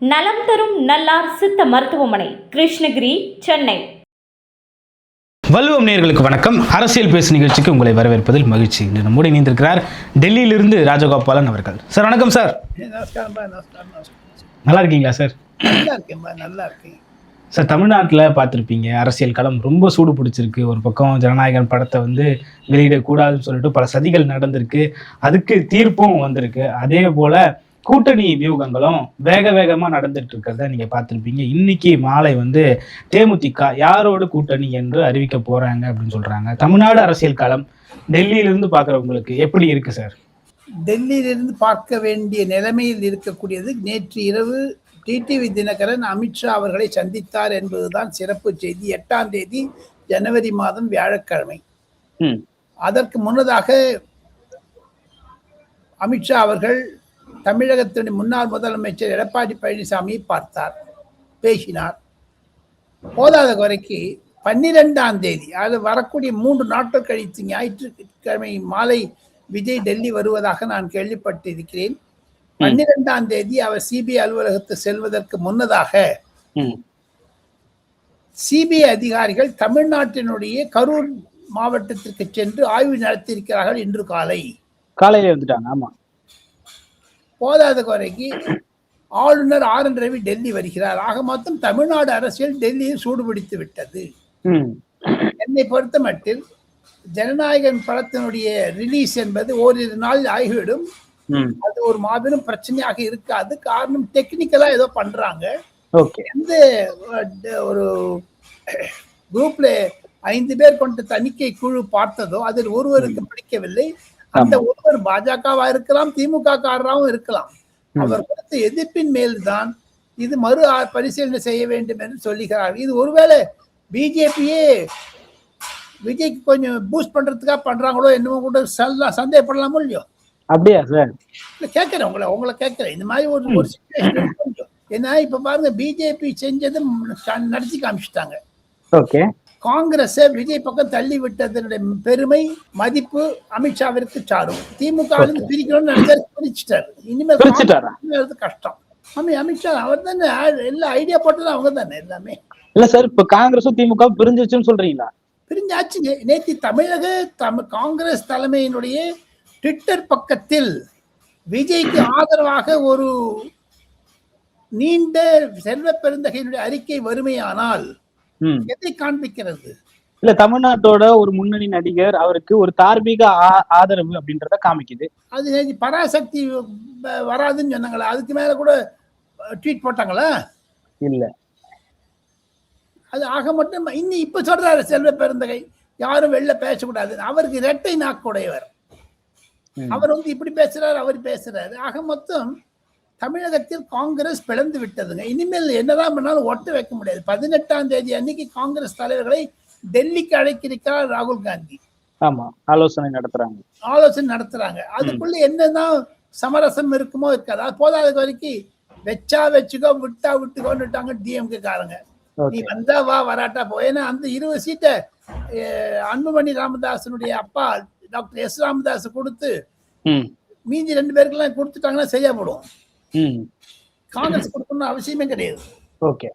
நலம் தரும் நல்லார் சித்த மருத்துவமனை கிருஷ்ணகிரி சென்னை. வல்லுவம் நேர்களுக்கு வணக்கம். அரசியல் பேசு நிகழ்ச்சிக்கு உங்களை வரவேற்பதில் மகிழ்ச்சி. இன்று நம்முடைய இணைந்திருக்கிறார் டெல்லியிலிருந்து ராஜகோபாலன் அவர்கள். சார் வணக்கம் சார். நல்லா இருக்கீங்களா சார்? நல்லா இருக்கேன் சார் தமிழ்நாட்டில் பார்த்துருப்பீங்க அரசியல் களம் ரொம்ப சூடு பிடிச்சிருக்கு. ஒரு பக்கம் ஜனநாயகன் படத்தை வந்து வெளியிடக்கூடாதுன்னு சொல்லிட்டு பல சதிகள் நடந்திருக்கு. அதுக்கு தீர்ப்பும் வந்திருக்கு. அதே போல் கூட்டணி வியூகங்களும் வேக வேகமாக நடந்துட்டு இருக்கிறத நீங்கள் பார்த்துருப்பீங்க. இன்னைக்கு மாலை வந்து தேமுதிக யாரோடு கூட்டணி என்று அறிவிக்க போறாங்க அப்படின்னு சொல்றாங்க. தமிழ்நாடு அரசியல் களம் டெல்லியிலிருந்து பார்க்குறவங்களுக்கு எப்படி இருக்கு சார்? டெல்லியிலிருந்து பார்க்க வேண்டிய நிலைமையில் இருக்கக்கூடியது நேற்று இரவு டிடிவி தினகரன் அமித்ஷா அவர்களை சந்தித்தார் என்பதுதான் சிறப்பு செய்தி. எட்டாம் தேதி ஜனவரி மாதம் வியாழக்கிழமை. அதற்கு முன்னதாக அமித்ஷா அவர்கள் தமிழகத்தினுடைய முன்னாள் முதலமைச்சர் எடப்பாடி பழனிசாமியை பார்த்தார் பேசினார். போதாத குறைக்கு பன்னிரெண்டாம் தேதி அது வரக்கூடிய மூன்று நாட்கள் கழித்து ஞாயிற்றுக்கிழமை மாலை விஜய் டெல்லி வருவதாக நான் கேள்விப்பட்டிருக்கிறேன். பன்னிரெண்டாம் தேதி அவர் சிபிஐ அலுவலகத்து செல்வதற்கு முன்னதாக சிபிஐ அதிகாரிகள் தமிழ்நாட்டினுடைய கரூர் மாவட்டத்திற்கு சென்று ஆய்வு நடத்தியிருக்கிறார்கள் இன்று காலை. காலையில வந்துட்டாங்க ஆமா. போதாத குறைக்கு ஆளுநர் ஆர் என் ரவி டெல்லி வருகிறார். ஆக மொத்தம் தமிழ்நாடு அரசியல் டெல்லியில் சூடுபிடித்து விட்டது. என்னை பொறுத்த மட்டில் ஜனநாயகன் படத்தினுடைய ரிலீஸ் என்பது ஓரிரு நாள் ஆகிவிடும். அது ஒரு மாபெரும் பிரச்சனையாக இருக்காது. காரணம் டெக்னிக்கலா ஏதோ பண்றாங்க. எந்த ஒரு குரூப்ல ஐந்து பேர் கொண்ட தணிக்கை குழு பார்த்ததோ அதில் ஒருவருக்கு பிடிக்கவில்லை. அந்த ஒருவர் பாஜகவா இருக்கலாம் திமுக காரராகவும் இருக்கலாம். அவர் கொடுத்த எதிர்ப்பின் மேல்தான் இது மறு பரிசீலனை செய்ய வேண்டும் என்று சொல்லுகிறார். இது ஒருவேளை பிஜேபியே விஜய்க்கு கொஞ்சம் பூஸ்ட் பண்றதுக்காக பண்றாங்களோ என்னமோ கூட சந்தேகப்படலாமோ இல்லையோ? அப்படியா சார் கேட்கிறேன் உங்களை உங்களை கேட்கிறேன். இந்த மாதிரி ஒரு ஒரு. ஏன்னா இப்ப பாருங்க பிஜேபி செஞ்சது நடத்தி காமிச்சிட்டாங்க. ஓகே. காங்கிரஸை விஜய் பக்கம் தள்ளி விட்டதனுடைய பெருமை மதிப்பு அமித்ஷாவிற்கு சாரும். திமுக பிரிக்கணும்னு நினைச்சாரு பிரிச்சுட்டாரு. இனிமேல் கஷ்டம். ஆமா அமித்ஷா அவர் தானே எல்லா ஐடியா போட்டது அவங்க தானே எல்லாமே. இல்ல சார் இப்ப காங்கிரஸும் திமுக பிரிஞ்சிச்சுன்னு சொல்றீங்களா? பிரிஞ்சாச்சு. நேத்து தமிழக தமிழ் காங்கிரஸ் தலைமையினுடைய ட்விட்டர் பக்கத்தில் விஜய்க்கு ஆதரவாக ஒரு நீண்ட செல்வ பெருந்தகையினுடைய அறிக்கை வறுமையானால் எதை காண்பிக்கிறது? இல்ல தமிழ்நாட்டோட ஒரு முன்னணி நடிகர் அவருக்கு ஒரு தார்மீக ஆதரவு அப்படின்றத காமிக்குது. அது பராசக்தி வராதுன்னு சொன்னாங்களா? அதுக்கு மேல கூட ட்வீட் போட்டாங்களா? இல்ல. அது ஆக மட்டும் இன்னி இப்ப சொல்றாரு செல்வ பெருந்தகை. யாரும் வெளில பேசக்கூடாது. அவருக்கு இரட்டை நாக்குடையவர். அவர் வந்து இப்படி பேசுறாரு அவர் பேசுறாரு. ஆக மொத்தம் தமிழகத்தில் காங்கிரஸ் பிளந்து விட்டதுங்க. இனிமேல் என்னதான் பண்ணாலும் ஒட்ட வைக்க முடியாது. பதினெட்டாம் தேதி அன்னைக்கு காங்கிரஸ் தலைவர்களை டெல்லிக்கு அழைக்கிறார் ராகுல் காந்தி. ஆமா ஆலோசனை நடத்துறாங்க. ஆலோசனை நடத்துறாங்க. அதுக்குள்ள என்னதான் சமரசம் இருக்குமோ இருக்காது. அது போதாத வரைக்கும் வச்சா வச்சுக்கோ விட்டா விட்டுக்கோன்னுட்டாங்க டிஎம்கே காரங்க. நீ வந்தா வா வராட்டா போ. ஏன்னா அந்த இருபது சீட்டை அன்புமணி ராமதாசனுடைய அப்பா டாக்டர் எஸ் ராமதாஸ் கொடுத்து மீதி ரெண்டு பேருக்கெல்லாம் கொடுத்துட்டாங்கன்னா சரியா போடும். ம் காங்கிரஸ் கொடுக்கணும்னு அவசியமே கிடையாது. ஓகே.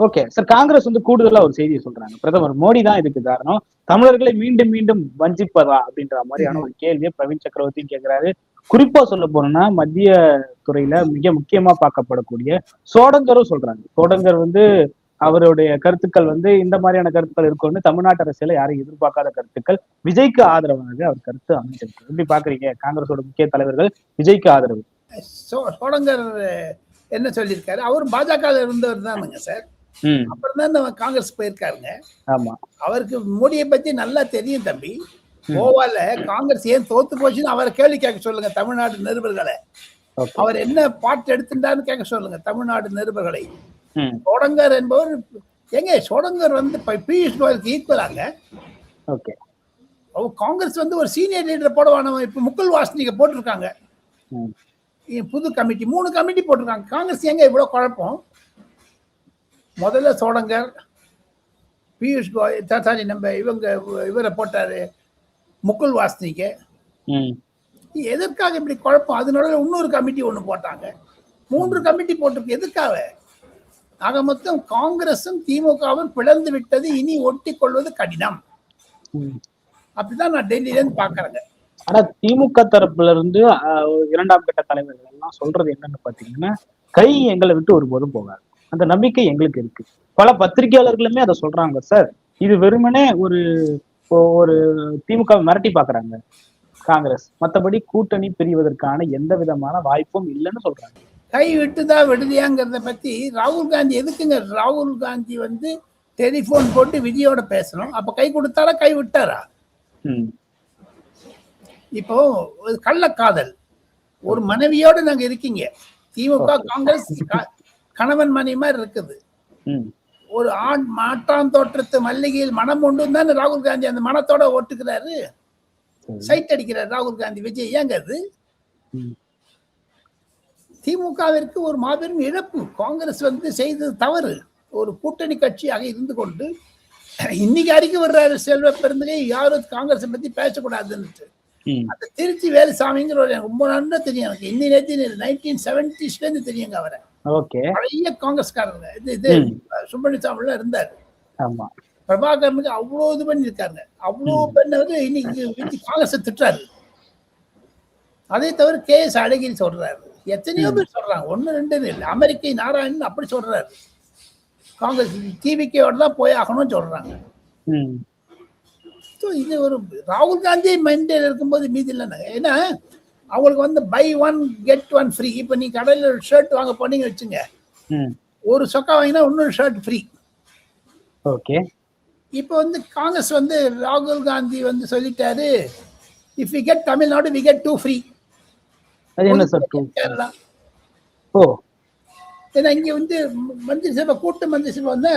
ஓகே. சார் காங்கிரஸ் வந்து கூடுதலா ஒரு செய்தியை சொல்றாங்க. பிரதமர் மோடி தான் இதுக்கு காரணம். தமிழர்களை மீண்டும் மீண்டும் வஞ்சிப்பதா அப்படின்ற மாதிரியான ஒரு கேள்வியை பிரவீன் சக்கரவர்த்தி கேக்குறாரு குறிப்பா சொல்ல போனோம்னா மத்திய துறையில மிக முக்கியமா பார்க்கப்படக்கூடிய சோடங்கரும் சொல்றாங்க. சோடங்கர் வந்து அவருடைய கருத்துக்கள் வந்து இந்த மாதிரியான கருத்துக்கள் இருக்கும்னு தமிழ்நாட்டு அரசியல யாரும் எதிர்பார்க்காத கருத்துக்கள். விஜய்க்கு ஆதரவாக அவர் கருத்து அமைச்சிருக்கு எப்படி பாக்குறீங்க காங்கிரஸோட முக்கிய தலைவர்கள் விஜய்க்கு ஆதரவு. சோ சோடங்கர் என்ன சொல்லியிருக்காரு? அவர் பாஜக இருந்தவர் தானுங்க சார். அப்புறம் தான் நம்ம காங்கிரஸ் போயிருக்காருங்க. ஆமா. அவருக்கு மோடியை பத்தி நல்லா தெரியும் தம்பி. கோவால காங்கிரஸ் ஏன் தோத்து போச்சுன்னு அவரை கேள்வி கேட்க சொல்லுங்க தமிழ்நாடு நிருபர்களை. அவர் என்ன பாட்டு எடுத்துட்டாருன்னு கேட்க சொல்லுங்க தமிழ்நாடு நிருபர்களை. சோடங்கர் என்பவர் எங்க சோடங்கர் வந்து பியூஷ் கோயலுக்கு ஈக்குவலாங்க ஓகே. காங்கிரஸ் வந்து ஒரு சீனியர் லீடர் போடவானவன் இப்ப முக்குல் வாசனிக்கு போட்டிருக்காங்க. புது கமிட்டி மூணு கமிட்டி போட்டிருக்காங்க. காங்கிரஸ் எங்க இவ்வளவு குழப்பம்? முதல்ல சோடங்கர் பியூஷ் கோயல் சாரி நம்ம இவங்க இவரை போட்டாரு முகுல் வாஸ்னிக்கு. எதற்காக இப்படி குழப்பம்? அதனால இன்னொரு கமிட்டி ஒன்று போட்டாங்க. மூன்று கமிட்டி போட்டிருக்கு. எதுக்காக? ஆக மொத்தம் காங்கிரசும் திமுகவும் பிளந்து விட்டது. இனி ஒட்டி கொள்வது கடினம். அப்படிதான் நான் டெல்லியில இருந்து பாக்குறேங்க ஆனா திமுக தரப்புல இருந்து இரண்டாம் கட்ட தலைவர்கள் எல்லாம் சொல்றது என்னன்னு பாத்தீங்கன்னா கை எங்களை விட்டு ஒருபோதும் போகாது. அந்த நம்பிக்கை எங்களுக்கு இருக்கு. பல பத்திரிகையாளர்களுமே அதை சொல்றாங்க சார். இது வெறுமனே ஒரு ஒரு திமுக மிரட்டி பாக்குறாங்க காங்கிரஸ். மத்தபடி கூட்டணி பிரிவதற்கான எந்த விதமான வாய்ப்பும் இல்லைன்னு சொல்றாங்க. கை விட்டுதா விடுதியாங்கிறத பத்தி ராகுல் காந்தி எதுக்குங்க? ராகுல் காந்தி வந்து டெலிபோன் போட்டு விஜயோட பேசணும். அப்ப கை கொடுத்தாரா கை விட்டாரா? இப்போ கள்ளக்காதல். ஒரு மனைவியோட நாங்க இருக்கீங்க. திமுக காங்கிரஸ் கணவன் மனைவி மாதிரி இருக்குது. ஒரு ஆண் மாட்டான் தோற்றத்து மல்லிகையில் மனம் உண்டு தானே ராகுல் காந்தி அந்த மனத்தோட ஒட்டுக்கிறாரு சரி. சைட் அடிக்கிறார் ராகுல் காந்தி விஜய். ஏங்க அது? திமுகவிற்கு ஒரு மாபெரும் இழப்பு. காங்கிரஸ் வந்து செய்தது தவறு. ஒரு கூட்டணி கட்சியாக இருந்து கொண்டு இன்னைக்கு அறிக்கை வர்றாரு செல்வ பெருந்தகை. யாரும் காங்கிரஸை பத்தி பேசக்கூடாதுன்னு ம், அந்த திருச்சி வேலுசாமிங்கிற ஒரு ரொம்ப நல்லா தெரியும். எனக்கு இன்னி நேரத்தி நைன்டீன் செவன்டிஸ்ல இருந்து தெரியுங்க அவரை. ஓகே. பழைய காங்கிரஸ்காரங்க இது இது. சுப்பிரமணிய இருந்தார். ஆமா. பிரபாகரனுக்கு அவ்வளோ இது பண்ணியிருக்காங்க. அவ்வளோ பண்ணவர் இன்னைக்கு விஜய் காங்கிரஸை திட்டுறாரு. அதே தவிர கே எஸ் அழகிரி சொல்றாரு. எத்தனையோ பேர் சொல்றாங்க. ஒண்ணு ரெண்டுன்னு இல்லை. அமெரிக்கை நாராயணன் அப்படி சொல்றாரு. காங்கிரஸ் டிவிக்கேயோட தான் போய் ஆகணும்னு சொல்றாங்க. ஸோ இது ஒரு ராகுல் காந்தி மைண்டில் இருக்கும்போது மீதி இல்லைனாங்க ஏன்னா அவங்களுக்கு வந்து buy one get one free இப்போ நீ கடையில் ஒரு ஷர்ட் வாங்க போனீங்க வச்சுங்க. ம், ஒரு சொக்கா வாங்கினா இன்னொரு ஷர்ட் ஃப்ரீ ஓகே. இப்போ வந்து காங்கிரஸ் வந்து ராகுல் காந்தி வந்து சொல்லிட்டாரு if we get Tamil Nadu we get two free அது என்ன சார் கேரளா. ஓ. ஏன்னா இங்கே வந்து மந்திரி சபை கூட்டு மந்திரி சபை வந்து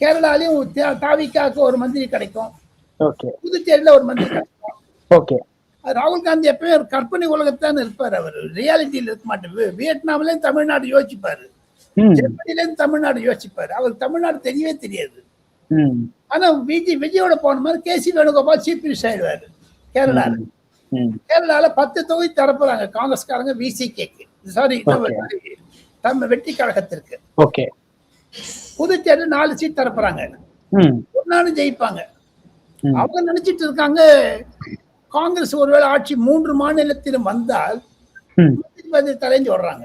கேரளாலையும் தா- தாவிக்காக்கு ஒரு மந்திரி கிடைக்கும். புதுச்சேரியில் ஒரு மந்திரி ஓகே. ராகுல் காந்தி எப்பயும் ஒரு கற்பனை உலகத்தான் இருப்பார் அவர். ரியாலிட்டியில் இருக்க மாட்டார். வியட்நாம்லயும் தமிழ்நாடு யோசிப்பாரு. ஜெர்மனிலேயும் தமிழ்நாடு யோசிப்பாரு. அவருக்கு தமிழ்நாடு தெரியவே தெரியாது. ஆனா விஜய் விஜயோட போன மாதிரி கேசி வேணுகோபால் சீஃப் மினிஸ்டர் ஆயிடுவாரு. கேரளால. கேரளால பத்து தொகுதி தரப்புறாங்க. காங்கிரஸ்காரங்க விசிகேக்கு சாரி. நம்ம வெற்றி கழகத்திற்கு. ஓகே. புதுச்சேரி நாலு சீட் தரப்புறாங்க. ம். ஒரு நாளும் ஜெயிப்பாங்க. அவங்க நினைச்சிட்டு இருக்காங்க காங்கிரஸ் ஒருவேளை ஆட்சி மூன்று மாநிலத்திலும் வந்தால் தலைஞ்சு வர்றாங்க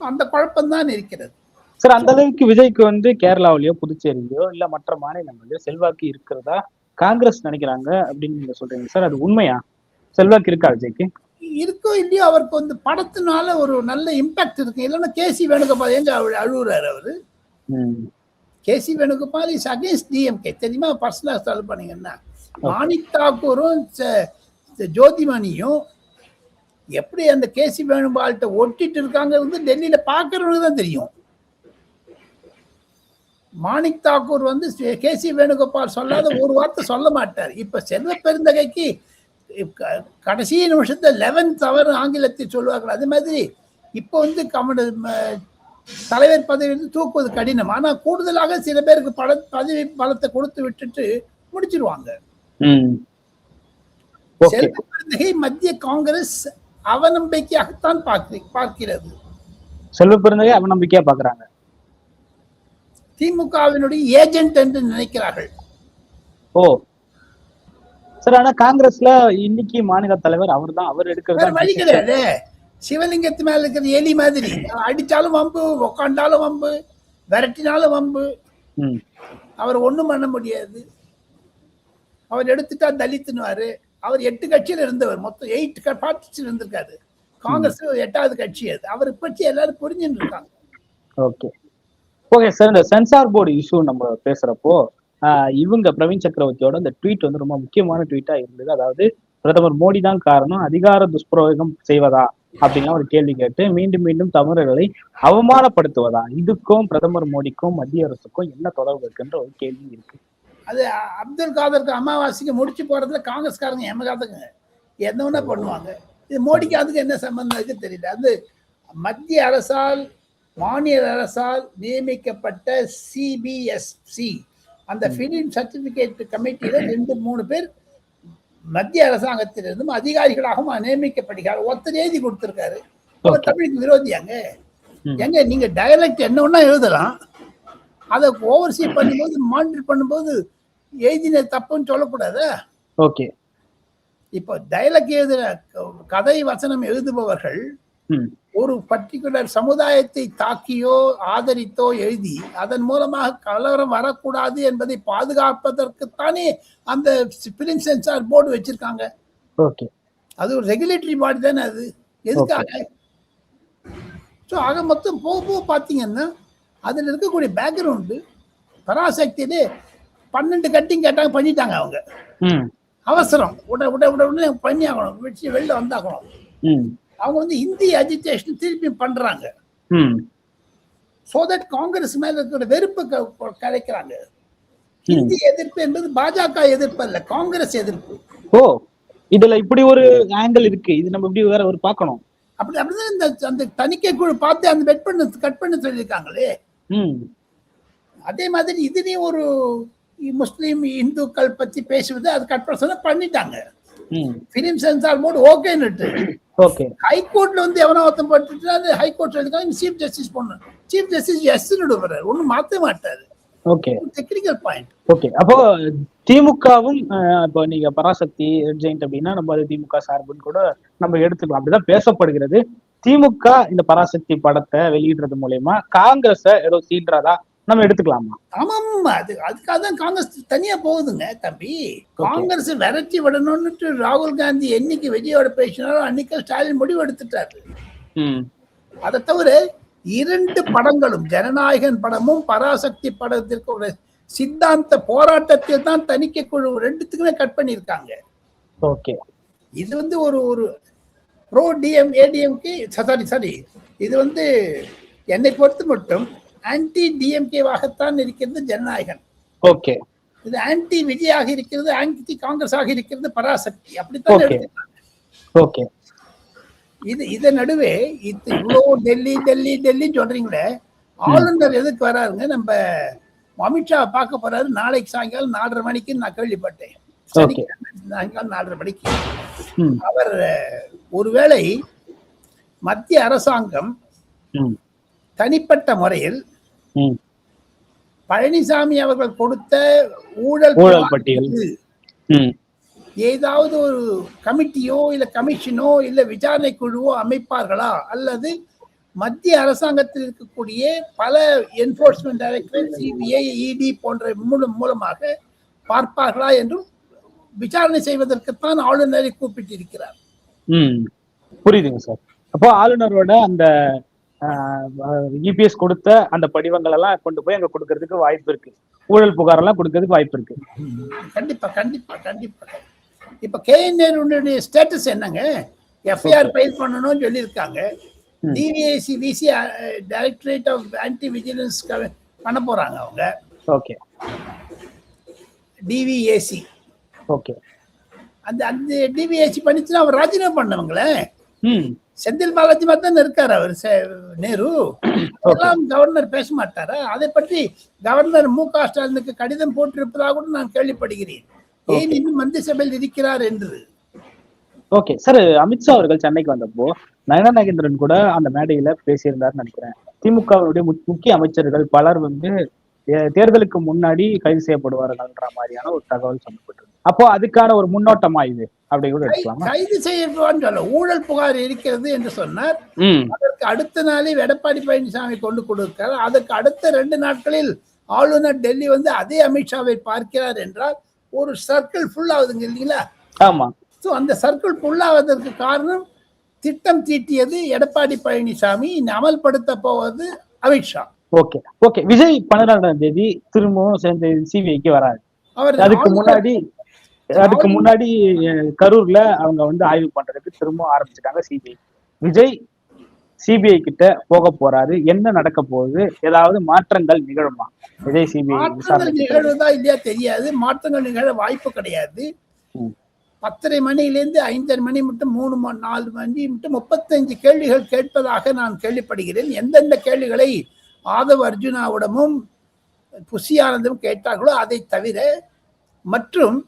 அந்த குழப்பம்தான் இருக்கிறது. சார் அந்த அளவுக்கு விஜய்க்கு வந்து கேரளாவிலயோ புதுச்சேரியிலயோ இல்ல மற்ற மாநிலங்களிலயோ செல்வாக்கு இருக்கிறதா? காங்கிரஸ் நினைக்கிறாங்க அப்படின்னு நீங்க சொல்றீங்க சார் அது உண்மையா? செல்வாக்கு இருக்கா விஜய்க்கு? இருக்கோ இல்லையோ அவருக்கு வந்து படத்தினால ஒரு நல்ல இம்பாக்ட் இருக்கு. இல்லைன்னா கேசி வேணுகோபால் எங்க அழு அழுகுறாரு அவரு? கேசி வேணுகோபால் இஸ் அகேன்ஸ்ட் டிஎம்கே தெரியுமா? பர்சனலா சால்வ் பண்ணீங்கன்னா. மாணிக் தாக்கூரும் ஜோதிமணியும் எப்படி அந்த கேசி வேணுகோபால்கிட்ட ஒட்டிட்டு இருக்காங்க வந்து டெல்லியில பாக்குறவனுக்கு தான் தெரியும். மாணிக் தாக்கூர் வந்து கேசி வேணுகோபால் சொல்லாத ஒரு வார்த்தை சொல்ல மாட்டார். இப்ப செல்வ பெருந்தகைக்கு கடைசி நிமிஷத்துல லெவன்த் அவர் ஆங்கிலத்தில் சொல்லுவார்கள். அது மாதிரி இப்போ வந்து கமல ம- தலைவர் பதவி வந்து தூக்குவது கடினம். ஆனா கூடுதலாக சில பேருக்கு பட பதவி பலத்தை கொடுத்து விட்டுட்டு முடிச்சிருவாங்க. செல்வ மத்திய காங்கிரஸ் அவநம்பிக்கையாகத்தான் பார்க்க பார்க்கிறது. செல்வ பெருந்தகை அவநம்பிக்கையா பாக்குறாங்க திமுகவினுடைய ஏஜென்ட் என்று நினைக்கிறார்கள். ஓ. சார் ஆனா காங்கிரஸ்ல இன்னைக்கு மாநில தலைவர் அவர்தான். அவர் வேற வழி எடுக்கிறது கிடையாது. சிவலிங்கத்து மேல இருக்கிற எலி மாதிரி. அடிச்சாலும் வம்பு உக்காண்டாலும் வம்பு விரட்டினாலும் வம்பு. அவர் ஒண்ணும் பண்ண முடியாது. அவர் எடுத்துட்டா தலித்துனுவாரு அவர் எட்டு கட்சியில இருந்தவர் மொத்தம் எயிட் பார்ட்டிஸ் இருந்திருக்காரு. காங்கிரஸ் எட்டாவது கட்சி அது. அவரை பற்றி எல்லாரும் புரிஞ்சுட்டு இருக்காங்க. ஓகே. ஓகே சார் இந்த சென்சார் போர்டு இஷ்யூ நம்ம பேசுறப்போ இவங்க பிரவீன் சக்கரவர்த்தியோட இந்த ட்வீட் வந்து ரொம்ப முக்கியமான ட்வீட்டா இருந்தது. அதாவது பிரதமர் மோடி தான் காரணம் அதிகார துஷ்பிரயோகம் செய்வதா? அப்படின்லாம் ஒரு கேள்வி கேட்டு மீண்டும் மீண்டும் தமிழர்களை அவமானப்படுத்துவதா? இதுக்கும் பிரதமர் மோடிக்கும் மத்திய அரசுக்கும் என்ன தொடர்பு இருக்குன்ற ஒரு கேள்வி இருக்கு. அது அப்துல் காதருக்கு அமாவாசைக்கு முடிச்சு போறதுல காங்கிரஸ்காரங்க எமகாதுங்க என்ன வேணா பண்ணுவாங்க? இது மோடிக்கு அதுக்கு என்ன சம்பந்தம் இருக்கு தெரியல. அது மத்திய அரசால் மாநில அரசால் நியமிக்கப்பட்ட சிபிஎஸ்சி அந்த ஃபிலிம் சர்டிபிகேட் கமிட்டியில ரெண்டு மூணு பேர் மத்திய அரசாங்கத்திலிருந்தும் அதிகாரிகளாகவும் நியமிக்கப்படுகிறார். ஒருத்தர் எழுதி கொடுத்திருக்காரு. அவர். தமிழுக்கு விரோதியாங்க. எங்க? நீங்க டயலக்ட் என்ன ஒண்ணா எழுதலாம். அதை ஓவர்சீ பண்ணும்போது மானிட்டர் பண்ணும்போது எழுதின தப்புன்னு சொல்லக்கூடாதா? ஓகே இப்போ டயலாக் எழுதுற கதை வசனம் எழுதுபவர்கள் ஒரு பர்டிகுலர் சமுதாயத்தை தாக்கியோ ஆதரித்தோ எழுதி அதன் மூலமாக கலவரம் வரக்கூடாது என்பதை பாதுகாப்பதற்குத்தானே அந்த பிலிம் சென்சார் போர்டு வச்சிருக்காங்க. அது ஒரு ரெகுலேட்டரி பாடி தானே அது. எதுக்காக? ஸோ ஆக மொத்தம் போக போக பார்த்தீங்கன்னா அதில் இருக்கக்கூடிய பேக்ரவுண்டு பராசக்தியிலே பன்னெண்டு கட்டிங் கேட்டாங்க பண்ணிட்டாங்க அவங்க. அவசரம். உட உட உட உடனே பண்ணி ஆகணும் வெளில வந்தாகணும். அவங்க வந்து இந்தி அஜிடேஷன் திருப்பி பண்றாங்க. சோ தட் காங்கிரஸ் மேல இருக்கிற வெறுப்பு க- கலைக்கிறாங்க. இந்தி எதிர்ப்பு என்பது பாஜக எதிர்ப்பு அல்ல காங்கிரஸ் எதிர்ப்பு. ஓ இதுல இப்படி ஒரு ஆங்கிள் இருக்கு. இது நம்ம இப்படி வேற ஒரு பார்க்கணும். அப்படி அப்படிதான் இந்த அந்த தணிக்கை குழு பார்த்து அந்த பெட் பண்ண கட் பண்ண சொல்லியிருக்காங்களே. அதே மாதிரி இதுலயும் ஒரு முஸ்லீம் இந்துக்கள் பத்தி பேசுவது அது கட் பண்ண சொன்னா பண்ணிட்டாங்க. பிலிம் சென்சார் போர்டு ஓகேன்னுட்டு ஓகே ஹைகோர்ட்ல வந்து எவனோ ஒருத்தன் போட்டுட்டு ஹைகோர்ட் சொல்லிருக்காங்க சீஃப் ஜஸ்டிஸ் பண்ணணும் சீஃப் ஜஸ்டிஸ் எஸ் விடுவார் ஒன்றும் மாற்ற மாட்டாரு. ஓகே டெக்னிக்கல் பாயிண்ட் ஓகே அப்போ திமுகவும் இப்போ நீங்க பராசக்தி ஜெயிண்ட் அப்படின்னா நம்ம அது திமுக சார்புன்னு கூட நம்ம எடுத்துக்கலாம். அப்படிதான் பேசப்படுகிறது. திமுக இந்த பராசக்தி படத்தை வெளியிடுறது மூலயமா காங்கிரஸ ஏதோ சீன்றதா நம்ம எடுத்துக்கலாமா? ஆமாம் அது அதுக்காக தான் காங்கிரஸ் தனியா போகுதுங்க தம்பி. காங்கிரஸ் விரட்டி விடணும்னுட்டு ராகுல் காந்தி என்னைக்கு விஜயோட பேசினாரோ அன்னைக்கு ஸ்டாலின் முடிவு எடுத்துட்டாரு. அதை தவிர இரண்டு படங்களும் ஜனநாயகன் படமும் பராசக்தி படத்திற்கு ஒரு சித்தாந்த போராட்டத்தில் தான் தணிக்கை குழு ரெண்டுத்துக்குமே கட் பண்ணியிருக்காங்க. ஓகே. இது வந்து ஒரு ஒரு pro DM ADMK sorry sorry இது வந்து என்னை பொறுத்து மட்டும் ஆன்டி டிஎம்கேவாகத்தான் இருக்கிறது ஜனநாயகன். ஓகே இது ஆன்டி விஜயாக இருக்கிறது ஆன்டி காங்கிரஸ் ஆக இருக்கிறது பராசக்தி. அப்படித்தான். ஓகே இது இதன் நடுவே இது இவ்வளோ டெல்லி டெல்லி டெல்லி சொல்றீங்களே ஆளுநர் எதுக்கு வராருங்க? நம்ம அமித்ஷா பார்க்க போறாரு நாளைக்கு சாயங்காலம் நாலரை மணிக்கு நான் கேள்விப்பட்டேன். சாயங்காலம் நாலரை மணிக்கு. அவர் ஒருவேளை மத்திய அரசாங்கம் தனிப்பட்ட முறையில் பழனிசாமி அவர்கள் கொடுத்த ஊழல் பட்டியல். ஏதாவது ஒரு கமிட்டியோ இல்ல கமிஷனோ இல்ல விசாரணை குழுவோ அமைப்பார்களா? அல்லது மத்திய அரசாங்கத்தில் இருக்கக்கூடிய பல என்போர்ஸ்மெண்ட் டைரக்டரேட் சிபிஐ இடி போன்ற மூலம் மூலமாக பார்ப்பார்களா என்றும் விசாரணை செய்வதற்குத்தான் ஆளுநரை கூப்பிட்டிருக்கிறார். ம். புரியுதுங்க சார். அப்போ ஆளுநரோட அந்த இபிஎஸ் கொடுத்த அந்த படிவங்கள் எல்லாம் கொண்டு போய் அங்க கொடுக்கறதுக்கு வாய்ப்பு இருக்கு. ஊழல் புகார் எல்லாம் கொடுக்கறதுக்கு வாய்ப்பு இருக்கு. கண்டிப்பா கண்டிப்பா கண்டிப்பா. இப்ப கேஎன்ஏனுடைய ஸ்டேட்டஸ் என்னங்க? எஃப்ஐஆர் ஃபைல் பண்ணணும்னு சொல்லியிருக்காங்க. DVIC VC directorate of anti vigilance பண்ண போறாங்க அவங்க. ஓகே டிவிஏசி ஓகே அந்த அந்த டிவிஏசி பண்ணிச்சுன்னா அவர் ராஜினாமா பண்ணவங்களே? செந்தில் பாலாஜி மாதிரி தானே இருக்காரு அவர் நேரு. அதெல்லாம் கவர்னர் பேச மாட்டாரா? அதை பற்றி கவர்னர் மு க ஸ்டாலினுக்கு கடிதம் போட்டிருப்பதாக கூட நான் கேள்விப்படுகிறேன். ஏன் இன்னும் மந்திரி சபையில் இருக்கிறார் என்று? ஓகே. சார் அமித்ஷா அவர்கள் சென்னைக்கு வந்தப்போ நயனா நாகேந்திரன் கூட அந்த மேடையில பேசியிருந்தாருன்னு நினைக்கிறேன். திமுகவுடைய முக்கிய அமைச்சர்கள் பலர் வந்து தேர்தலுக்கு முன்னாடி கைது செய்யப்படுவார்கள்ன்ற மாதிரியான ஒரு தகவல் சொல்லப்பட்டிருக்கு. அப்போ அதுக்கான ஒரு முன்னோட்டமா இது? அப்படி கூட எடுக்கலாமா கைது செய்யப்படுவான்னு சொல்ல ஊழல் புகார் இருக்கிறது என்று சொன்னார். அதற்கு அடுத்த நாளில் எடப்பாடி பழனிசாமி கொண்டு கொடுக்கிறார். அதற்கு அடுத்த ரெண்டு நாட்களில் ஆளுநர் டெல்லி வந்து அதே அமித்ஷாவை பார்க்கிறார் என்றால் ஒரு சர்க்கிள் ஃபுல் ஆகுதுங்க இல்லைங்களா? ஆமா. ஸோ அந்த சர்க்கிள் ஃபுல் ஆவதற்கு காரணம் திட்டம் தீட்டியது எடப்பாடி பழனிசாமி. அமல்படுத்த போவது அமித்ஷா. ஓகே ஓகே விஜய் பன்னிரெண்டாம் தேதி திரும்பவும் சேர்ந்து சிபிஐக்கு வராரு. அதுக்கு முன்னாடி அதுக்கு முன்னாடி கரூர்ல அவங்க வந்து ஆய்வு பண்றதுக்கு திரும்ப ஆரம்பிச்சிட்டாங்க சிபிஐ விஜய் சிபிஐ கிட்ட போக போறாரு. என்ன நடக்க போகுது? ஏதாவது மாற்றங்கள் நிகழுமா? விஜய் சிபிஐ நிகழ்வதா இல்லையா தெரியாது. மாற்றங்கள் நிகழ வாய்ப்பு கிடையாது. பத்தரை மணியிலிருந்து ஐந்தரை மணி மட்டும் மூணு மணி நாலு மணி மட்டும் முப்பத்தஞ்சு கேள்விகள் கேட்பதாக நான் கேள்விப்படுகிறேன். எந்தெந்த கேள்விகளை ஆதவ் அர்ஜுனாவிடமும் புஷி ஆனந்தும் கேட்டார்களோ அதை தவிர மற்றும்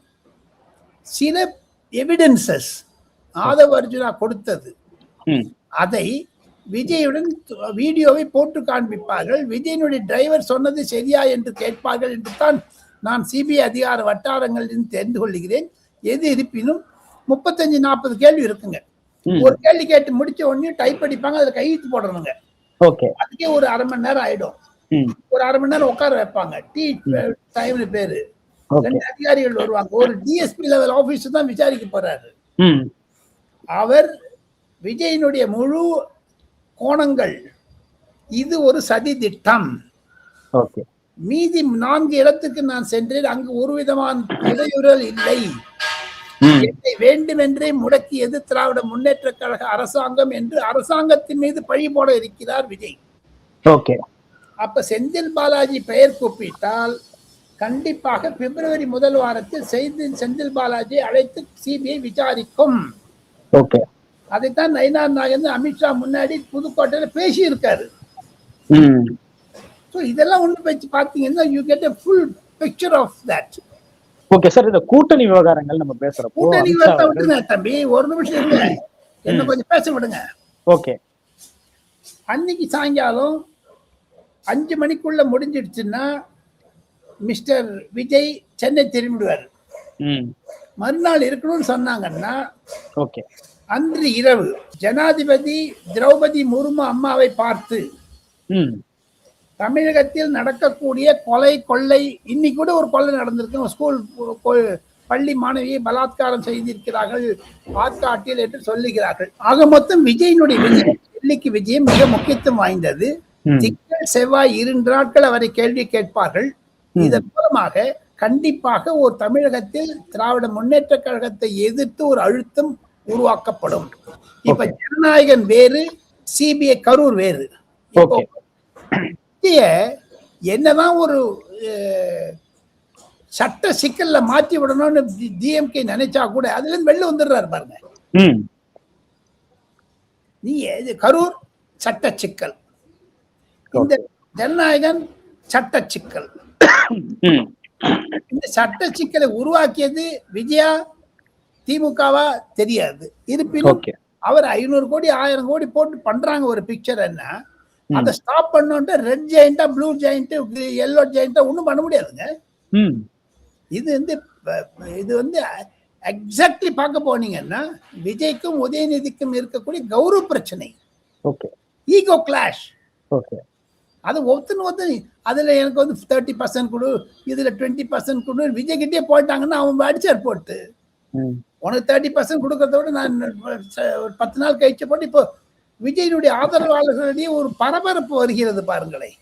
சில எவிடன்சஸ் ஆதவ் அர்ஜுனா கொடுத்தது அதை விஜயுடன் வீடியோவை போட்டு காண்பிப்பார்கள். விஜயனுடைய டிரைவர் சொன்னது சரியா என்று கேட்பார்கள் என்று தான் நான் சிபிஐ அதிகார வட்டாரங்களில் தெரிந்து கொள்கிறேன். எது இருப்பினும் முப்பத்தஞ்சு நாற்பது கேள்வி இருக்குங்க. ஒரு கேள்வி கேட்டு முடிச்ச உடனே டைப் அடிப்பாங்க அதுல கையெழுத்து போடணுங்க. ஓகே அதுக்கே ஒரு அரை மணி நேரம் ஆயிடும். ஒரு அரை மணி நேரம் உட்கார வைப்பாங்க. டீ டைம்னு பேரு. ரெண்டு அதிகாரிகள் வருவாங்க. ஒரு டிஎஸ்பி லெவல் ஆபீஸர் தான் விசாரிக்க போறாரு. அவர் விஜயனுடைய முழு கோணங்கள். இது ஒரு சதி திட்டம். மீதி நான்கு இடத்துக்கு நான் சென்றேன். அங்கு ஒரு விதமான இடையூறல் இல்லை. என்னை வேண்டுமென்றே முடக்கியது திராவிட முன்னேற்ற கழக அரசாங்கம் என்று அரசாங்கத்தின் மீது பழி போட இருக்கிறார் விஜய். ஓகே. அப்ப செந்தில் பாலாஜி பெயர் கூப்பிட்டால் கண்டிப்பாக பிப்ரவரி முதல் வாரத்தில் செய்தி செந்தில் பாலாஜி அழைத்து சிபிஐ விசாரிக்கும். ஓகே. அதைத்தான் நயினார் நாகேந்திரன் அமித்ஷா முன்னாடி புதுக்கோட்டையில பேசி இருக்காரு ஸோ இதெல்லாம் ஒண்ணு வச்சு பார்த்தீங்கன்னா you get a full picture of that okay sir இந்த கூட்டணி விவகாரங்கள் நம்ம பேசுறப்போ கூட்டணி அவர்கள்- விட்டுங்க தம்பி ஒரு நிமிஷம் இருங்க. என்ன கொஞ்சம் பேச விடுங்க. ஓகே அன்னைக்கு சாயங்காலம் அஞ்சு மணிக்குள்ள முடிஞ்சிடுச்சுன்னா மிஸ்டர் விஜய் சென்னை திரும்பிடுவார். மறுநாள் இருக்கணும்னு சொன்னாங்கன்னா ஓகே அன்று இரவு ஜனாதிபதி திரௌபதி முர்மு அம்மாவை பார்த்து தமிழகத்தில் நடக்கக்கூடிய கொலை கொள்ளை இன்னைக்கு கூட ஒரு கொள்ளை நடந்திருக்கு. ஸ்கூல் பள்ளி மாணவியை பலாத்காரம் செய்திருக்கிறார்கள். ஆற்காட்டில் என்று சொல்லுகிறார்கள். ஆக மொத்தம் விஜயனுடைய விஜயம் டெல்லிக்கு விஜயம் மிக முக்கியத்துவம் வாய்ந்தது. திங்கள் செவ்வாய் இரண்டு நாட்கள் அவரை கேள்வி கேட்பார்கள். இதன் மூலமாக கண்டிப்பாக ஒரு தமிழகத்தில் திராவிட முன்னேற்ற கழகத்தை எதிர்த்து ஒரு அழுத்தம் உருவாக்கப்படும். இப்ப. ஜனநாயகன் வேறு சிபிஐ கரூர் வேறு. விஜய என்னதான் ஒரு சட்ட சிக்கல்ல மாற்றி விடணும்னு டிஎம்கே நினைச்சா கூட அதுல இருந்து வெளில வந்துடுறாரு பாருங்க. நீ கரூர் சட்ட சிக்கல். இந்த ஜனநாயகன் சட்ட சிக்கல். இந்த சட்ட சிக்கலை உருவாக்கியது விஜயா திமுகவா தெரியாது. இருப்பினும் அவர் ஐநூறு கோடி ஆயிரம் கோடி போட்டு பண்றாங்க ஒரு பிக்சர் என்ன. அதை ஸ்டாப் பண்ணோன்ட்டு ரெட் ஜெயிண்டா ப்ளூ ஜெயிண்ட் எல்லோ ஜெயிண்டா ஒன்றும் பண்ண முடியாதுங்க. இது வந்து இது வந்து எக்ஸாக்ட்லி பார்க்க போனீங்கன்னா விஜய்க்கும் உதயநிதிக்கும் இருக்கக்கூடிய கௌரவ பிரச்சனை. ஓகே. Ego clash okay. அது ஒருத்தன் ஒருத்தன் அதுல எனக்கு வந்து தேர்ட்டி பர்சன்ட் கொடு இதுல டுவெண்ட்டி பர்சன்ட் கொடு விஜய் கிட்டே போயிட்டாங்கன்னா அவன் அடிச்சார் போட்டு உனக்கு தேர்ட்டி பர்சன்ட் கொடுக்கறத விட நான் ஒரு பத்து நாள் கழிச்சு போட்டு இப்போ விஜயனுடைய ஆதரவாளர்களிடையே ஒரு பரபரப்பு வருகிறது பாருங்களேன்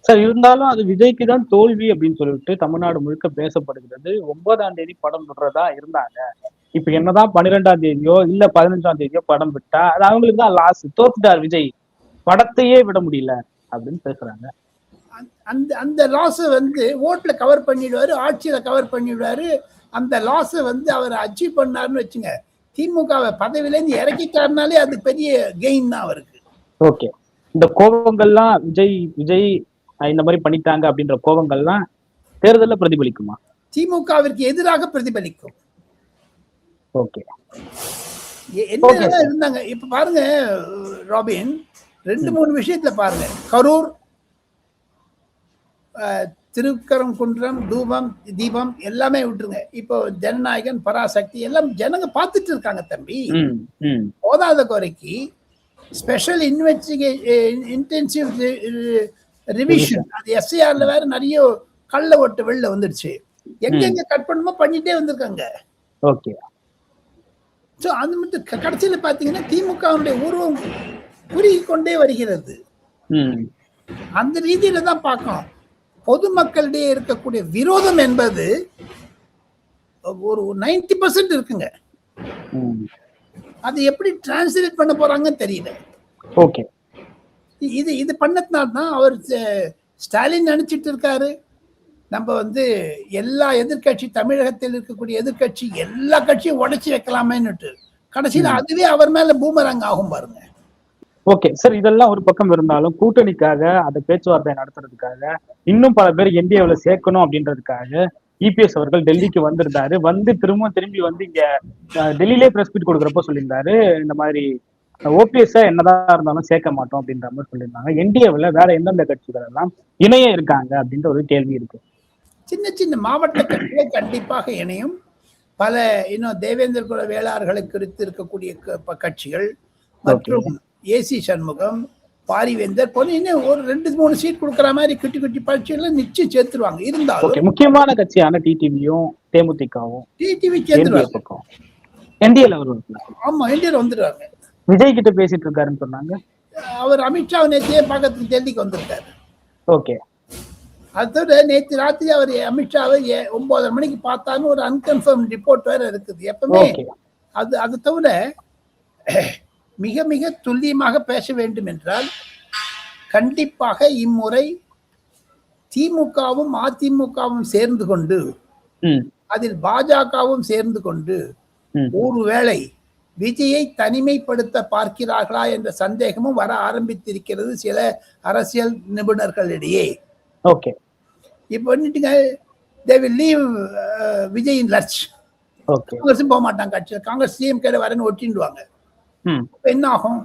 சார் இருந்தாலும் அது விஜய்க்கு தான் தோல்வி அப்படின்னு சொல்லிட்டு தமிழ்நாடு முழுக்க பேசப்படுகிறது. ஒன்பதாம் தேதி படம் விடுறதா இருந்தாங்க. இப்ப என்னதான் பன்னிரெண்டாம் தேதியோ இல்ல பதினஞ்சாம் தேதியோ படம் விட்டா அது அவங்களுக்கு தான் லாஸ் தோத்துட்டார் விஜய். படத்தையே விட முடியல அப்படின்னு பேசுறாங்க. அந்த- அந்த லாஸை வந்து ஓட்ல கவர் பண்ணிடுவாரு ஆட்சியில கவர் பண்ணிடுவாரு. அந்த லாஸை வந்து அவர் அச்சீவ் பண்ணாருன்னு வச்சுங்க. திமுகவை பதவியிலேருந்து இறக்கிட்டாருனாலே அது பெரிய கெயின் தான் அவருக்கு. ஓகே இந்த கோபங்கள்லாம் விஜய் விஜய் இந்த மாதிரி பண்ணிட்டாங்க அப்படின்ற கோபங்கள்லாம் தேர்தல்ல பிரதிபலிக்குமா? திமுகவிற்கு எதிராக பிரதிபலிக்கும். ஓகே எ- என்னெல்லாம் இருந்தாங்க? இப்ப பாருங்க ராபின் ரெண்டு மூணு விஷயத்துல பாருங்க. கரூர் அஹ், திருக்கரங்குன்றம் தூபம் தீபம் எல்லாமே விட்டுருங்க. இப்போ ஜனநாயகன் பராசக்தி எல்லாம் ஜனங்க பார்த்துட்டு இருக்காங்க தம்பி. போதாத குறைக்கு ஸ்பெஷல் இன்வெஸ்டிகே இன்டென்சிவ் ரிவிஷன் அது எஸ்ஐஆர்ல வேற நிறைய கள்ள ஓட்டு வெளில வந்துடுச்சு எங்கெங்க கட் பண்ணுமோ பண்ணிட்டே வந்திருக்காங்க. ஓகே. ஸோ அது மட்டும் கடைசியில பாத்தீங்கன்னா திமுகவுடைய உருவம் குறுகி கொண்டே வருகிறது அந்த ரீதியில தான் பார்க்கணும். பொதுமக்களிடையே இருக்கக்கூடிய விரோதம் என்பது ஒரு நைன்டி பர்சன்ட் இருக்குங்க. அது எப்படி டிரான்ஸ்லேட் பண்ண போறாங்கன்னு தெரியல. ஓகே. இது இது பண்ணதுனால தான் அவர் ஸ்டாலின் நினைச்சிட்டு இருக்காரு. நம்ம வந்து எல்லா எதிர்க்கட்சி தமிழகத்தில் இருக்கக்கூடிய எதிர்க்கட்சி எல்லா கட்சியும் உடைச்சி வைக்கலாமேன்னுட்டு. கடைசியில அதுவே அவர் மேல பூமரங் ஆகும் பாருங்க. ஓகே சார் இதெல்லாம் ஒரு பக்கம் இருந்தாலும் கூட்டணிக்காக அந்த பேச்சுவார்த்தை நடத்துறதுக்காக இன்னும் பல பேர் என்டிஏவில் சேர்க்கணும் அப்படின்றதுக்காக இபிஎஸ் அவர்கள் டெல்லிக்கு வந்திருந்தாரு. வந்து திரும்ப திரும்பி வந்து இங்க டெல்லியிலே பிரஸ் மீட் கொடுக்குறப்ப சொல்லியிருந்தாரு. இந்த மாதிரி ஓபிஎஸ் என்னதான் இருந்தாலும் சேர்க்க மாட்டோம் அப்படின்ற மாதிரி சொல்லியிருந்தாங்க. என்டிஏவில் வேற எந்தெந்த கட்சிகள் எல்லாம் இணைய இருக்காங்க அப்படின்ற ஒரு கேள்வி இருக்கு. சின்ன சின்ன மாவட்ட கட்சிகள் கண்டிப்பாக இணையும். பல இன்னும் தேவேந்திர குல வேளாளர்களை குறித்து இருக்கக்கூடிய கட்சிகள் மற்றும் ஏசி சண்முகம் பாரிவேந்தர் போல இன்னும் ஒரு ரெண்டு மூணு சீட் கொடுக்குற மாதிரி குட்டி குட்டி பட்சிகள் நிச்சயம் சேர்த்துருவாங்க. இருந்தாலும் ஓகே முக்கியமான கட்சியான டிடிவியும் தேமுதிகவும் டிடிவி சேர்த்துருவாங்க. என்டிஏல வருவாங்க ஆமா இந்தியர் வந்துடுவாங்க விஜய் கிட்ட பேசிட்டு இருக்காருன்னு சொன்னாங்க. அவர் அமித்ஷா நேற்றையே பார்க்கறதுக்கு டெல்லிக்கு வந்திருக்காரு. ஓகே. அது தவிர நேற்று ராத்திரி அவர் அமித்ஷாவை ஒன்பதரை மணிக்கு பார்த்தான்னு ஒரு அன்கன்ஃபர்ம் ரிப்போர்ட் வேற இருக்குது. எப்பவுமே அது அது தவிர மிக மிக துல்லியமாக பேச வேண்டும் என்றால் கண்டிப்பாக இம்முறை திமுகவும் அதிமுகவும் சேர்ந்து கொண்டு அதில் பாஜகவும் சேர்ந்து கொண்டு ஒருவேளை விஜயை தனிமைப்படுத்த பார்க்கிறார்களா என்ற சந்தேகமும் வர ஆரம்பித்திருக்கிறது சில அரசியல் நிபுணர்களிடையே. ஓகே. இப்போ வந்துட்டுங்க they will leave Vijay in okay. காங்கிரஸும் போக மாட்டாங்க கட்சியில் காங்கிரஸ் சிஎம் கேட வரேன்னு ஒட்டிடுவாங்க என்ன ஆகும்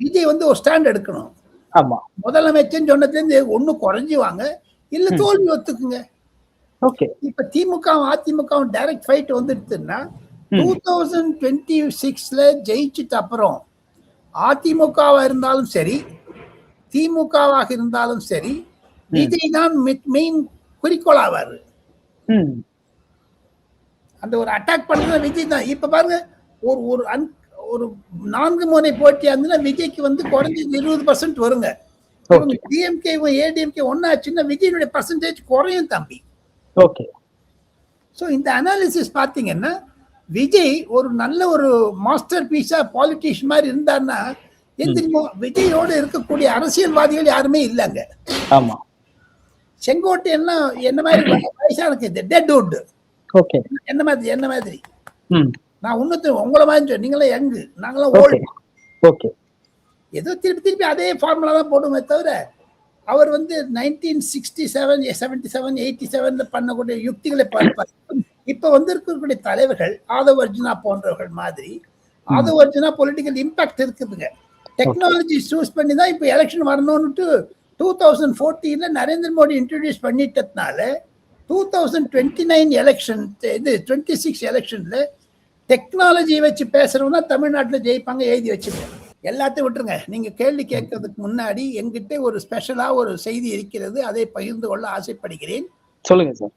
விஜய் வந்து ஒரு ஸ்டாண்ட் எடுக்கணும். ஆமா. முதலமைச்சர் சொன்னதுலேருந்து ஒண்ணு குறைஞ்சுவாங்க இல்ல தோல்வி ஒத்துக்குங்க. ஓகே இப்ப திமுக அதிமுகவும் டைரக்ட் ஃபைட் வந்துடுதுன்னா. டூ தௌசண்ட் டுவெண்ட்டி சிக்ஸ்ல ஜெயிச்சுட்டு அப்புறம் அதிமுகவா இருந்தாலும் சரி திமுகவாக இருந்தாலும் சரி விஜய் தான் மெயின் குறிக்கோளாவாரு அந்த ஒரு அட்டாக் பண்றது விஜய் தான். இப்ப பாருங்க ஒரு ஒரு அன் ஒரு நான்கு முனை போட்டியா இருந்ததுன்னா விஜய்க்கு வந்து குறைஞ்சது இருபது பர்சன்ட் வருங்க. டிஎம்கே ஏடிஎம்கே ஒன்னாச்சுன்னா விஜயனுடைய பர்சன்டேஜ் குறையும் தம்பி. ஓகே ஸோ இந்த அனாலிசிஸ் பார்த்தீங்கன்னா விஜய் ஒரு நல்ல ஒரு மாஸ்டர் பீஸா பாலிட்டிஷியன் மாதிரி இருந்தாருன்னா எந்திரிமோ விஜயோடு இருக்கக்கூடிய அரசியல்வாதிகள் யாருமே இல்லைங்க. ஆமா. செங்கோட்டையன்னா என்ன மாதிரி வயசானக்கு டெட் வுட் ஓகே என்ன மாதிரி என்ன மாதிரி? ம் நான் இன்னொருத்த உங்களை மாதிரி நீங்களாம் யங்கு நாங்களாம் ஓல்டு ஓகே ஏதோ திருப்பி திருப்பி அதே ஃபார்முலா தான் போடுமே தவிர அவர் வந்து nineteen sixty seven seventy seven eighty செவன்ல பண்ணக்கூடிய யுக்திகளை பார்ப்பார். இப்ப வந்து இருக்கக்கூடிய தலைவர்கள் ஆதவ் அர்ஜுனா போன்றவர்கள் மாதிரி ஆதவ் அர்ஜுனா பொலிட்டிக்கல் இம்பாக்ட் இருக்குதுங்க. டெக்னாலஜி சூஸ் பண்ணி தான் இப்போ எலெக்ஷன் வரணும்னுட்டு டூ தௌசண்ட் ஃபோர்டீனில் Narendra Modi introduce பண்ணிட்டதுனால two thousand twenty nine election இது டுவெண்ட்டி சிக்ஸ் எலெக்ஷனில் டெக்னாலஜி வச்சு பேசுறவங்க தமிழ்நாட்டில் ஜெயிப்பாங்க எழுதி வச்சுருக்கேன் எல்லாத்தையும் விட்டுருங்க. நீங்க கேள்வி கேட்கறதுக்கு முன்னாடி எங்கிட்ட ஒரு ஸ்பெஷலா ஒரு செய்தி இருக்கிறது அதை பகிர்ந்து கொள்ள ஆசைப்படுகிறேன். சொல்லுங்க சார்.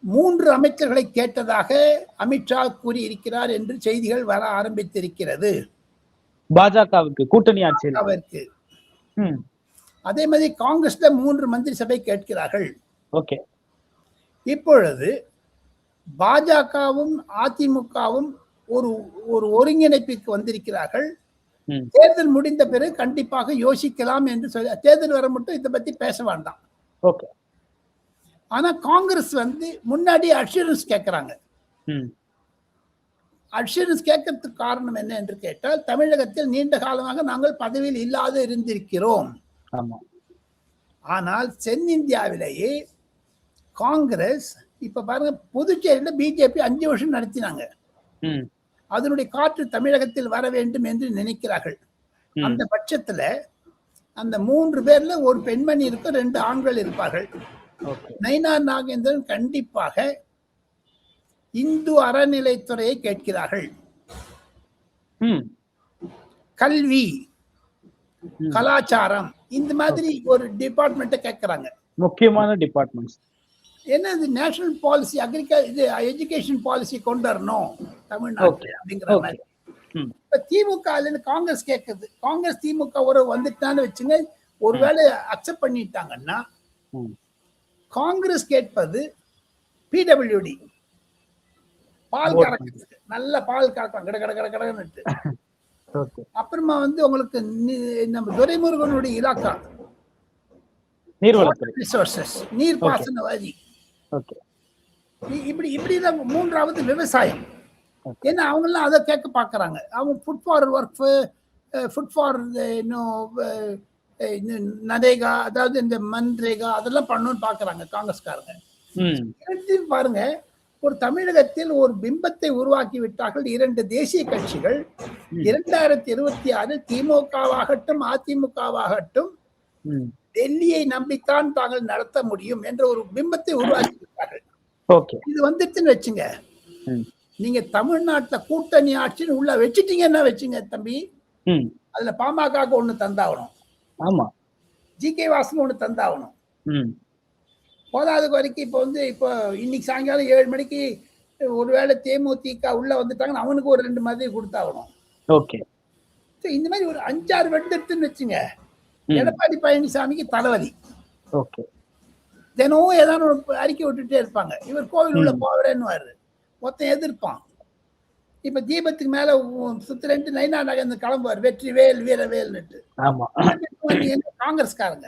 மூன்று அமைச்சர்களை கேட்டதாக அமித்ஷா கூறியிருக்கிறார் என்று செய்திகள் வர ஆரம்பித்திருக்கிறது. பாஜகவுக்கு கூட்டணி ம். அதே மாதிரி காங்கிரஸ்ல மூன்று மந்திரி சபை கேட்கிறார்கள். ஓகே. இப்பொழுது பாஜகவும் அதிமுகவும் ஒரு ஒரு ஒருங்கிணைப்பிற்கு வந்திருக்கிறார்கள். தேர்தல் முடிந்த பிறகு கண்டிப்பாக யோசிக்கலாம் என்று சொல்லி தேர்தல் வர மட்டும் இதை பத்தி பேச வேண்டாம். ஓகே. ஆனா காங்கிரஸ் வந்து முன்னாடி அஷூரன்ஸ் கேட்கறாங்க அஷூரன்ஸ் கேட்கறதுக்கு காரணம் என்ன என்று கேட்டால் தமிழகத்தில் நீண்ட காலமாக நாங்கள் பதவியில் இல்லாத இருந்திருக்கிறோம். ஆனால் தென்னிந்தியாவிலேயே காங்கிரஸ் இப்ப பாருங்க புதுச்சேரியில பிஜேபி அஞ்சு வருஷம் நடத்தினாங்க. அதனுடைய காற்று தமிழகத்தில் வர வேண்டும் என்று நினைக்கிறார்கள். அந்த பட்சத்துல அந்த மூன்று பேர்ல ஒரு பெண்மணி இருக்கும் ரெண்டு ஆண்கள் இருப்பார்கள். நயினார் நாகேந்திரன் கண்டிப்பாக இந்து அறநிலைத்துறையை கேட்கிறார்கள். கல்வி. கலாச்சாரம் இந்த மாதிரி ஒரு டிபார்ட்மெண்ட்டை கேட்கறாங்க. முக்கியமான டிபார்ட்மெண்ட்ஸ் என்ன இது நேஷனல் பாலிசி அக்ரிகல் இது எஜுகேஷன் பாலிசி கொண்டு வரணும் தமிழ்நாட்டில் அப்படிங்கிற மாதிரி. இப்ப திமுக காங்கிரஸ் கேட்குது காங்கிரஸ் திமுக ஒரு வந்துட்டான்னு வச்சுங்க ஒருவேளை அக்செப்ட் பண்ணிட்டாங்கன்னா காங்கிரஸ் கேட்பது பிடபிள்யூடி பால் கறக்கிறதுக்கு. நல்ல பால் கறக்கலாம். கட கட கட கடன்னுட்டு. அப்புறமா வந்து உங்களுக்கு நம்ம துரைமுருகனுடைய இலாக்கா. நீர்வளத்துறை. ரிசோர்சஸ் நீர் பாசன வழி ஓகே இப்படி இப்படி தான் மூன்றாவது விவசாயம். ஏன்னா அவங்கெல்லாம் அதை கேட்க பார்க்கறாங்க. அவங்க food for work food for இன்னும் நரேகா அதாவது இந்த மன்ரேகா அதெல்லாம் பண்ணணும்னு பார்க்கறாங்க காங்கிரஸ்காரங்க. பாருங்க ஒரு தமிழகத்தில் ஒரு பிம்பத்தை உருவாக்கி விட்டார்கள் இரண்டு தேசிய கட்சிகள். இரண்டாயிரத்தி இருபத்தி ஆறில் திமுகவாகட்டும் அதிமுகவாகட்டும். டெல்லியை நம்பித்தான் தாங்கள் நடத்த முடியும் என்ற ஒரு பிம்பத்தை உருவாக்கி இது வந்துட்டுன்னு வச்சுங்க. நீங்க தமிழ்நாட்டுல கூட்டணி ஆட்சின்னு உள்ள வச்சுட்டீங்கன்னா வச்சுங்க தம்பி? அதுல பாமகக்கு ஒண்ணு தந்தாகணும். ஆமா. ஜி கே வாசன் ஒண்ணு தந்தாகணும். ம். போதாத வரைக்கும் இப்போ வந்து இப்போ இன்னைக்கு சாயங்காலம் ஏழு மணிக்கு ஒருவேளை தேமுதிக உள்ள வந்துட்டாங்கன்னா அவனுக்கு ஒரு ரெண்டு மாதிரி கொடுத்தாகணும். ஓகே. இந்த மாதிரி ஒரு அஞ்சாறு வெண்டுன்னு வச்சுங்க. ம். எடப்பாடி பழனிசாமிக்கு தலைவலி ஓகே. தினமும் ஏதாவது ஒரு அறிக்கை விட்டுட்டே இருப்பாங்க. இவர் கோவில் உள்ள ம். போவரேன்னு ஒருத்தன் எதிர்ப்பான். இப்ப தீபத்துக்கு மேல சுத்திரண்டு நைனா நகர்ந்து கிளம்புவார். வெற்றி வேல் வந்து என்ன காங்கிரஸ்காரங்க.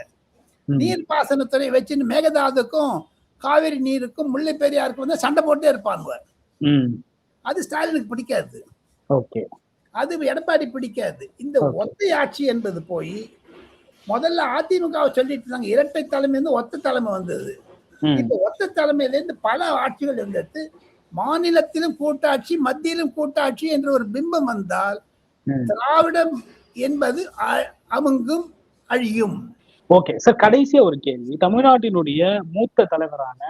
நீர் பாசனத்துறை வச்சுன்னு மேகதாதுக்கும் காவிரி நீருக்கும் முல்லை பெரியாருக்கும் வந்து சண்டை போட்டே இருப்பாங்க. அது ஸ்டாலினுக்கு பிடிக்காது. அது எடப்பாடி பிடிக்காது. இந்த Okay. ஒத்தை ஆட்சி என்பது போய் முதல்ல அதிமுகவை சொல்லிட்டு இருந்தாங்க. இரட்டை தலைமை இருந்து ஒத்த தலைமை வந்தது. இப்ப ஒத்த தலைமையில இருந்து பல ஆட்சிகள் இருந்தது. மாநிலத்திலும் கூட்டாட்சி மத்தியிலும் கூட்டாட்சி என்ற ஒரு பிம்பம் வந்தால் திராவிடம் என்பது அமுங்கும் அழியும். ஓகே. சார் கடைசியா ஒரு கேள்வி. தமிழ்நாட்டினுடைய மூத்த தலைவரான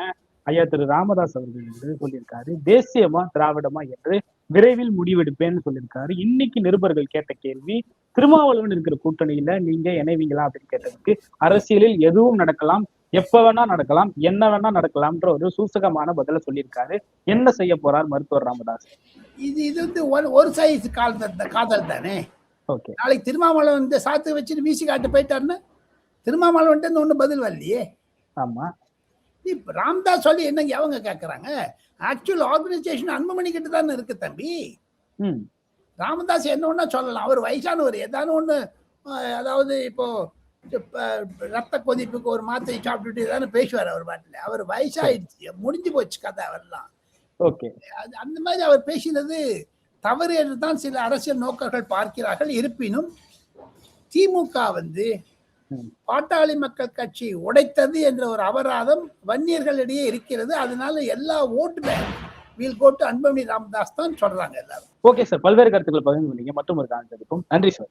ஐயா திரு ராமதாஸ் அவர்கள் வந்து சொல்லியிருக்காரு தேசியமா திராவிடமா என்று விரைவில் முடிவெடுப்பேன்னு சொல்லியிருக்காரு. இன்னைக்கு நிருபர்கள் கேட்ட கேள்வி திருமாவளவன் இருக்கிற கூட்டணியில நீங்க இணைவீங்களா அப்படின்னு கேட்டதுக்கு அரசியலில் எதுவும் நடக்கலாம் எப்ப வேணா நடக்கலாம் என்ன வேணா நடக்கலாம்ன்ற ஒரு சூசகமான பதில சொல்லியிருக்காரு. என்ன செய்ய போறார் மருத்துவர் ராமதாஸ்? இது இது வந்து ஒரு சைஸ் காதல் காதல் தானே? ஓகே. நாளைக்கு திருமாவளவன் இந்த சாத்து வச்சுட்டு வீசி காட்டு போயிட்டாருன்னா திருமாவளவன் ஒன்றும் பதில் வரலையே. ஆமா. இப்ப ராம்தாஸ் சொல்லி என்னங்க அவங்க கேட்கறாங்க ஆக்சுவல் ஆர்கனைசேஷன் அன்புமணி கிட்ட தானே இருக்கு தம்பி. ராமதாஸ் என்ன ஒண்ணா சொல்லலாம்? அவர் வயசானவர். ஏதானு அஹ், அதாவது இப்போ இப்ப, ரத்த கொதிப்புக்கு ஒரு மாத்திரை சாப்பிட்டுட்டு ஏதானு பேசுவார் அவர் பாட்டில். அவர் வயசாயிடுச்சு. முடிஞ்சு போச்சு கதை அவர்லாம். ஓகே. அது அந்த மாதிரி அவர் பேசினது தவறு என்று தான் சில அரசியல் நோக்கர்கள் பார்க்கிறார்கள். இருப்பினும் திமுக வந்து. பாட்டாளி மக்கள் கட்சி உடைத்தது என்ற ஒரு அபராதம் வன்னியர்களிடையே இருக்கிறது. அதனால எல்லா ஓட்டு bank will to Anbumani Ramadoss தான் சொல்றாங்க எல்லாரும். ஓகே சார் பல்வேறு கருத்துக்களை பகிர்ந்து பண்ணீங்க மற்றும் ஒரு காலம் நன்றி சார்